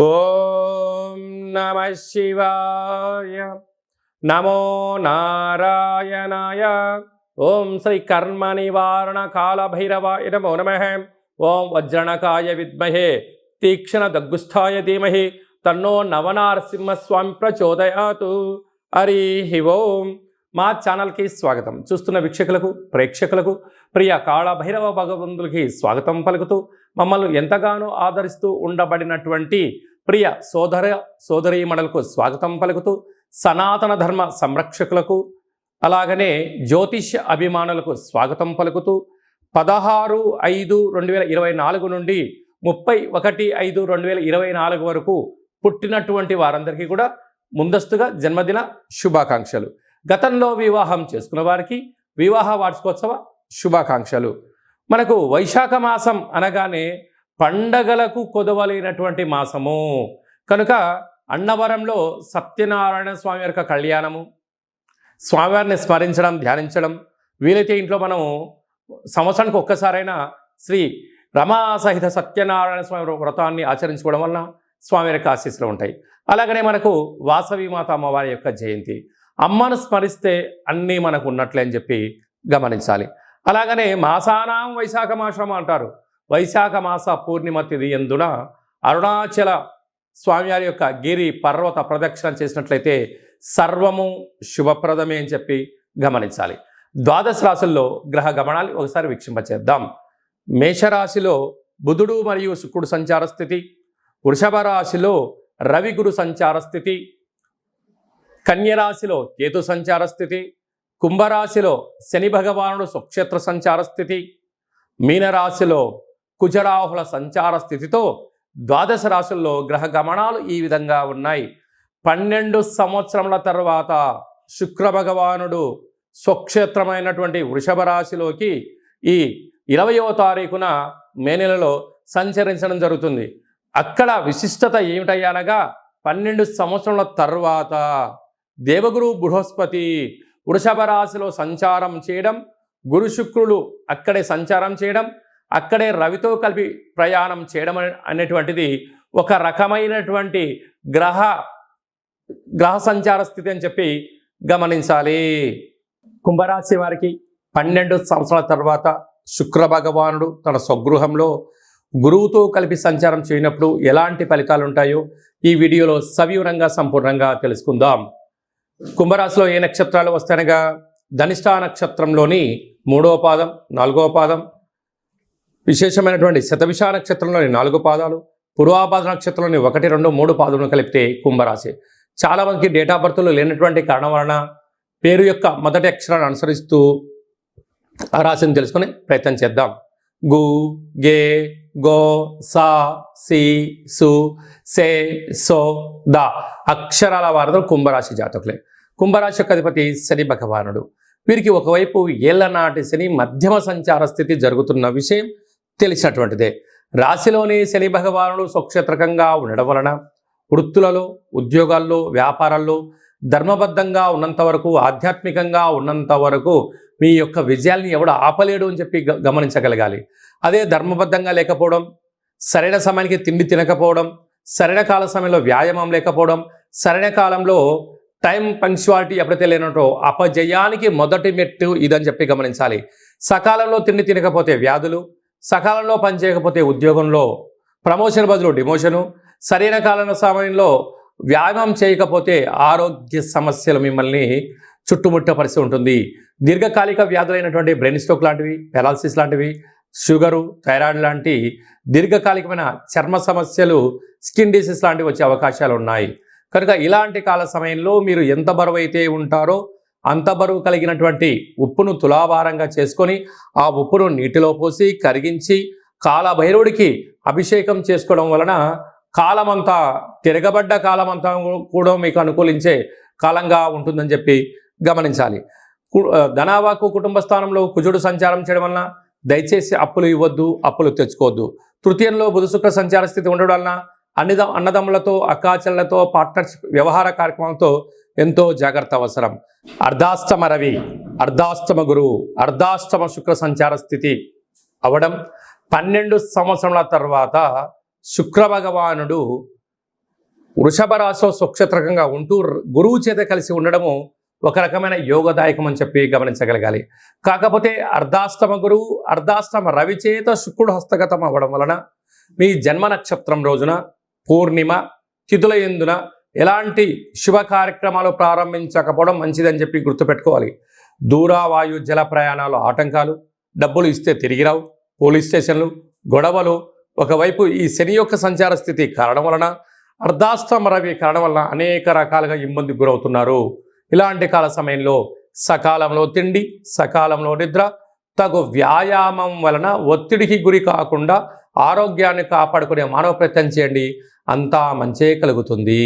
ఓం నమ శివాయ. నమో నారాయణాయ. ఓం శ్రీ కర్మ నివారణ కాళభైరవాయ నమో నమ. ఓం వజ్రణకాయ విద్మహే. తీక్షణ దగ్గుస్థాయ ధీమహి. తన్నో నవనారసింహస్వామి ప్రచోదయాతు. హరి ఓం. మా ఛానల్కి స్వాగతం. చూస్తున్న వీక్షకులకు ప్రేక్షకులకు ప్రియ కాళభైరవ భగవంతులకి స్వాగతం పలుకుతూ మమ్మల్ని ఎంతగానో ఆదరిస్తూ ఉండబడినటువంటి ప్రియ సోదర సోదరీమణులకు స్వాగతం పలుకుతూ సనాతన ధర్మ సంరక్షకులకు అలాగనే జ్యోతిష్య అభిమానులకు స్వాగతం పలుకుతూ పదహారు ఐదు రెండు వేల ఇరవై నాలుగు నుండి ముప్పై ఒకటి ఐదు రెండు వేల ఇరవై నాలుగు వరకు పుట్టినటువంటి వారందరికీ కూడా ముందస్తుగా జన్మదిన శుభాకాంక్షలు. గతంలో వివాహం చేసుకున్న వారికి వివాహ వార్షికోత్సవ శుభాకాంక్షలు. మనకు వైశాఖ మాసం అనగానే పండగలకు కొదవలేనటువంటి మాసము. కనుక అన్నవరంలో సత్యనారాయణ స్వామి యొక్క కళ్యాణము స్వామివారిని స్మరించడం ధ్యానించడం వీలైతే ఇంట్లో మనం సంవత్సరానికి ఒక్కసారైనా శ్రీ రమాసహిత సత్యనారాయణ స్వామి వ్రతాన్ని ఆచరించుకోవడం వలన స్వామి యొక్క ఆశీస్సులు ఉంటాయి. అలాగనే మనకు వాసవి మాత అమ్మవారి యొక్క జయంతి. అమ్మను స్మరిస్తే అన్నీ మనకు ఉన్నట్లే అని చెప్పి గమనించాలి. అలాగనే మాసానాం వైశాఖ మాసం అంటారు. వైశాఖ మాస పూర్ణిమ తిథి ఎందున అరుణాచల స్వామివారి యొక్క గిరి పర్వత ప్రదక్షిణ చేసినట్లయితే సర్వము శుభప్రదమే అని చెప్పి గమనించాలి. ద్వాదశ రాశుల్లో గ్రహ గమనాలు ఒకసారి వీక్షింపచేద్దాం. మేషరాశిలో బుధుడు మరియు శుక్రుడు సంచార స్థితి వృషభ రాశిలో రవి గురు సంచార స్థితి కన్యరాశిలో కేతు సంచార స్థితి కుంభరాశిలో శని భగవానుడు స్వక్షేత్ర సంచార స్థితి మీనరాశిలో కుజరాహుల సంచార స్థితితో ద్వాదశ రాశుల్లో గ్రహ గమనాలు ఈ విధంగా ఉన్నాయి. పన్నెండు సంవత్సరముల తర్వాత శుక్ర భగవానుడు స్వక్షేత్రమైనటువంటి వృషభ రాశిలోకి ఈ ఇరవయో తారీఖున మే నెలలో సంచరించడం జరుగుతుంది. అక్కడ విశిష్టత ఏమిటయ్యానగా పన్నెండు సంవత్సరాల తర్వాత దేవగురు బృహస్పతి వృషభ రాశిలో సంచారం చేయడం గురు శుక్రులు అక్కడే సంచారం చేయడం అక్కడే రవితో కలిపి ప్రయాణం చేయడం అనేటువంటిది ఒక రకమైనటువంటి గ్రహ గ్రహ సంచార స్థితి అని చెప్పి గమనించాలి. కుంభరాశి వారికి పన్నెండు సంవత్సరాల తర్వాత శుక్ర భగవానుడు తన స్వగృహంలో గురువుతో కలిపి సంచారం చేయనప్పుడు ఎలాంటి ఫలితాలు ఉంటాయో ఈ వీడియోలో సవివరంగా సంపూర్ణంగా తెలుసుకుందాం. కుంభరాశిలో ఏ నక్షత్రాలు వస్తాయనగా ధనిష్టా నక్షత్రంలోని మూడవ పాదం నాలుగవ పాదం విశేషమైనటువంటి శతభిష నక్షత్రంలోని నాలుగు పాదాలు పూర్వాపాద నక్షత్రంలోని ఒకటి రెండు మూడు పాదములు కలిపితే కుంభరాశి. చాలా మందికి డేట్ ఆఫ్ బర్త్లు లేనటువంటి కారణం వలన పేరు యొక్క మొదటి అక్షరాన్ని అనుసరిస్తూ ఆ రాశిని తెలుసుకునే ప్రయత్నం చేద్దాం. గు గే గో సా సి సు సే సో ద అక్షరాల వారధులు కుంభరాశి జాతకులే. కుంభరాశి యొక్క అధిపతి శని భగవానుడు. వీరికి ఒకవైపు ఏళ్ళ నాటి శని మధ్యమ సంచార స్థితి జరుగుతున్న విషయం తెలిసినటువంటిదే. రాశిలోని శని భగవానుడు స్వక్షేత్రకంగా ఉండడం వలన వృత్తులలో ఉద్యోగాల్లో వ్యాపారాల్లో ధర్మబద్ధంగా ఉన్నంత వరకు ఆధ్యాత్మికంగా ఉన్నంత వరకు మీ యొక్క విజయాల్ని ఎవడు ఆపలేడు అని చెప్పి గమనించగలగాలి. అదే ధర్మబద్ధంగా లేకపోవడం సరైన సమయానికి తిండి తినకపోవడం సరైన కాల సమయంలో వ్యాయామం లేకపోవడం సరైన కాలంలో టైం పంక్చువాలిటీ ఎప్పుడైతే లేనటో అపజయానికి మొదటి మెట్టు ఇదని చెప్పి గమనించాలి. సకాలంలో తిండి తినకపోతే వ్యాధులు సకాలంలో పనిచేయకపోతే ఉద్యోగంలో ప్రమోషన్ బదులు డిమోషను సరైన కాలం సమయంలో వ్యాయామం చేయకపోతే ఆరోగ్య సమస్యలు మిమ్మల్ని చుట్టుముట్ట పరిస్థితి ఉంటుంది. దీర్ఘకాలిక వ్యాధులైనటువంటి బ్రెయిన్ స్ట్రోక్ లాంటివి పెరాలసిస్ లాంటివి షుగరు థైరాయిడ్ లాంటి దీర్ఘకాలికమైన చర్మ సమస్యలు స్కిన్ డిసీజ్ లాంటివి వచ్చే అవకాశాలు ఉన్నాయి. కనుక ఇలాంటి కాల సమయంలో మీరు ఎంత బరువు అయితే ఉంటారో అంత బరువు కలిగినటువంటి ఉప్పును తులాభారంగా చేసుకొని ఆ ఉప్పును నీటిలో పోసి కరిగించి కాలభైరవుడికి అభిషేకం చేసుకోవడం వలన కాలమంతా తిరగబడ్డ కాలమంతా కూడా మీకు అనుకూలించే కాలంగా ఉంటుందని చెప్పి గమనించాలి. కు- ధనావాకు కుటుంబ స్థానంలో కుజుడు సంచారం చేయడం వలన దయచేసి అప్పులు ఇవ్వద్దు అప్పులు తెచ్చుకోవద్దు. తృతీయంలో బుధశుక్ర సంచార స్థితి ఉండడం వలన అన్నిద అన్నదమ్ములతో అక్కాచెల్లతో పార్ట్నర్షిప్ వ్యవహార కార్యక్రమంతో ఎంతో జాగ్రత్త అవసరం. అర్ధాష్టమ రవి అర్ధాష్టమ గురువు అర్ధాష్టమ శుక్ర సంచార స్థితి అవడం. పన్నెండు సంవత్సరాల తర్వాత శుక్ర భగవానుడు వృషభ రాశిలో స్వక్షత్రకంగా ఉంటూ గురువు చేత కలిసి ఉండడము ఒక రకమైన యోగదాయకం అని చెప్పి గమనించగలగాలి. కాకపోతే అర్ధాష్టమ గురువు అర్ధాష్టమ రవి చేత శుక్రుడు హస్తగతం అవ్వడం వలన మీ జన్మ నక్షత్రం రోజున పూర్ణిమ తిథుల ఎందున ఎలాంటి శుభ కార్యక్రమాలు ప్రారంభించకపోవడం మంచిదని చెప్పి గుర్తుపెట్టుకోవాలి. దూరావాయు జల ప్రయాణాలు ఆటంకాలు డబ్బులు ఇస్తే తిరిగి రావు. పోలీస్ స్టేషన్లు గొడవలు ఒకవైపు ఈ శని యొక్క సంచార స్థితి కారణం వలన అర్ధాష్టమ రవి కారణం వలన అనేక రకాలుగా ఇబ్బంది గురవుతున్నారు. ఇలాంటి కాల సమయంలో సకాలంలో తిండి సకాలంలో నిద్ర తగు వ్యాయామం వలన ఒత్తిడికి గురి కాకుండా ఆరోగ్యాన్ని కాపాడుకునే మానవ ప్రయత్నం చేయండి. అంతా మంచే కలుగుతుంది.